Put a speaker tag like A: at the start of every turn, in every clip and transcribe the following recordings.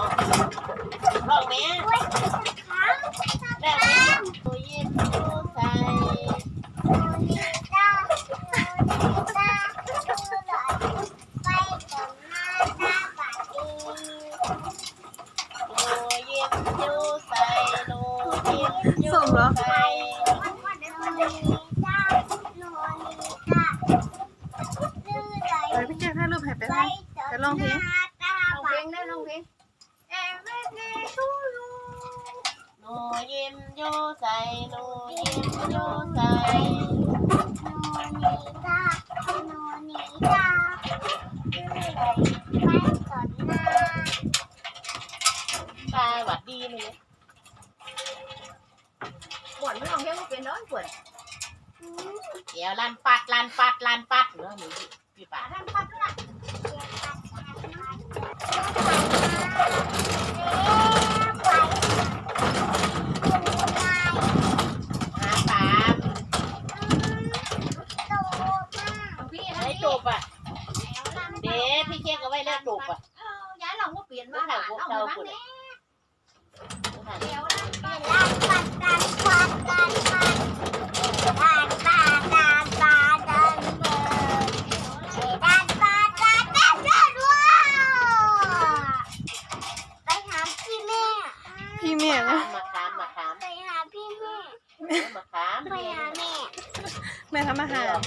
A: เอาลองแม่โ
B: อ้ยค้างได้ไหม
A: โอ้ยยิ้มดูใส่
B: โนนิตาโนนิตาดูหน่อยไปกับมาตาบาดี
A: โอ้ยยิ้มดูใส่โอ้ยยิ้มดูส่งเหรอใส่โ
C: นนิตาโน
B: นิตาดูหน่อยไปพี่แก
D: ้วถ่ายรูปให้ไปไปเลย
B: กับไปลองเพลงมาตาลองบาเพลดีงได้ลองเ
C: พลง
A: ยิ้มดูใส่โอ้ยยิ้มดูใส่
B: โนนิตาโนนิตาไปก่อนนะ
A: ตาหวัดดีเลย
C: ปวดไม่ลองเพลงว่าเป็นร้อนปวด
A: เดี๋ยวลันปัดลันปัดลันปัดเนาะหนูพี่ป่า
C: ท่านพัดด้วย
A: หาปาม
C: พี่ ไอ้จบ
A: อะ
C: เด็พี่เค้กเอาไว้ แล้วจบอะย้ายลองว่าเปลี่ยนบ้านเอาไปบ้างแน่
A: เดี๋ยว
C: นะ
B: พี่แม่น
D: ะ
A: มาขามมาขามไป
B: หาพี่แม่
A: มาขามไปหาแม
B: ่
D: แม่ทำอาหาร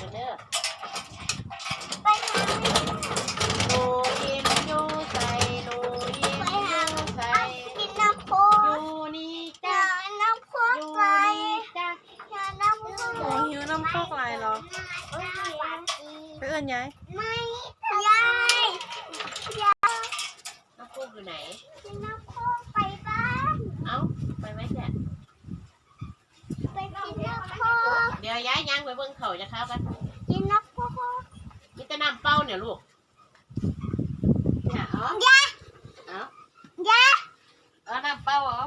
B: น้ำคอกลายเหรอไป
D: เอื้อนยาย
B: ไม่ยายยาย
A: น้ำพอกอยู่ไหน
B: น้ำพอกไปบ้าน
A: เอ้าไปไหมแจ๊
B: ไปกินน้ำพอก
A: เดี๋ยวยายย่างไปเบิ้งเขาจะเข้ากัน
B: กินน้ำคอก
A: มีแต่น้ำเป้าเนี่ยลูก
C: เนี่ยเอ
B: ายาย
A: เอา
B: ยาย
A: เอาน้ำเป้าเหรอ